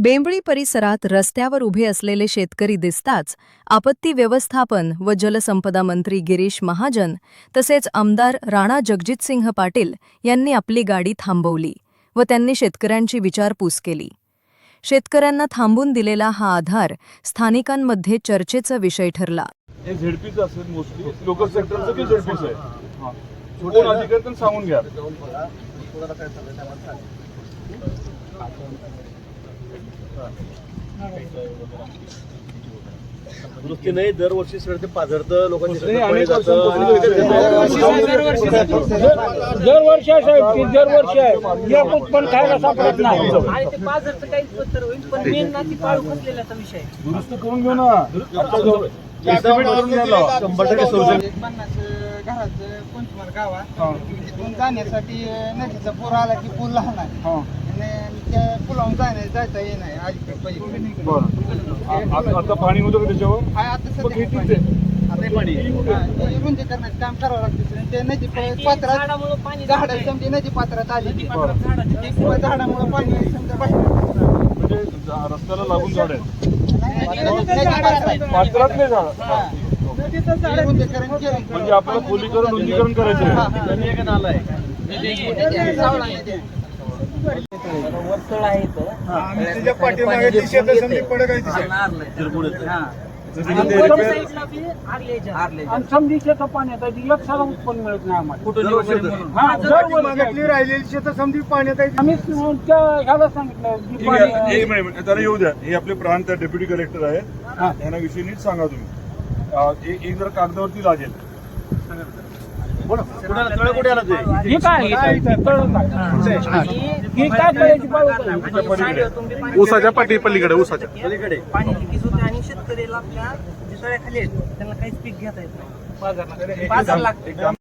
बेंबळी परिसरात रस्त्यावर उभे असलेले शेतकरी दिसताच आपत्ती व्यवस्थापन व जलसंपदा मंत्री गिरीश महाजन तसेच आमदार राणा जगजितसिंह पाटील यांनी आपली गाडी थांबवली व त्यांनी शेतकऱ्यांची विचारपूस केली. शेतकऱ्यांना थांबून दिलेला हा आधार स्थानिकांमध्ये चर्चेचा विषय ठरला. दुरुस्ती नाही दरवर्षी सगळं ते पाझरतं लोकांची दरवर्षी आहे साहेब ती दरवर्षी आहे या पण पण खायला सापडत नाही. आणि ते पाझरचं काहीच पत्र होईल पण मेन ना ती पाळू खचलेल्याचा विषय दुरुस्त करून घेऊ ना. शंभर टक्के घराचं पंचमार गावात हा. तिथून जाण्यासाठी नदीचा पूर आला की पूल लहान आहे. त्या पुलावून येत नाही अलीकडे पलीकडे बरं आ- आ- आता पाणी होतं का त्याच्यावर हाय आता मग सध्या किती पाणी. ते? आता पाणी हा, ते रुंदीकरणाचं काम करावं लागतं ते नदी प- पात्रात झाडामुळं पाणी झाड समजी नदी पात्रात आली ती पात्रात झाडाची ती किंवा झाडामुळे पाणी समजा बाहेर म्हणजे जा- रस्त्याला लागून झाड पात्रात. पात्रातले झाड म्हणजे आपल्याला खोलीकरण रुंदीकरण करायचं आहे त्यांनी एक नाला आहे सावळा नदी आहे. वरतळ आहे इथं. त्याच्या पाठीमागे ती शेतं समजी पडक आहे ती शेतं. चिरकुड येतं. आणि वरच्या साईडला आपली आर्लेच्या. आणि समजीच्या पाण्यात आहे ती एक साला उत्पन्न मिळत नाही आम्हाला. हा, दरवर्षी आहे. राहिलेली शेतं समजी पाण्यात आहे आम्ही त्या ह्याला सांगितलं की ठीक आहे. पाणी- एक मिनिट त्याला येऊ द्या. हे आपले प्रांत डेप्युटी कलेक्टर आहेत यांना विषयी नीट सांगा तुम्ही. अं, एक एक जर कागदावरती लागेल. हे काय हे काय? हे कळलं काय? ही. काय करायची पाहिजे त्याच्या पलीकडे तुम्ही पाणी- ऊसाच्या पाठी पलीकडे ऊसाच्या पलीकडे. पाणी लिकेज होते आणि शेतकऱ्याला आपल्या जे तळ्याखाली आहेत त्यांना काहीच पीक घेता येत नाही. बाजार लागते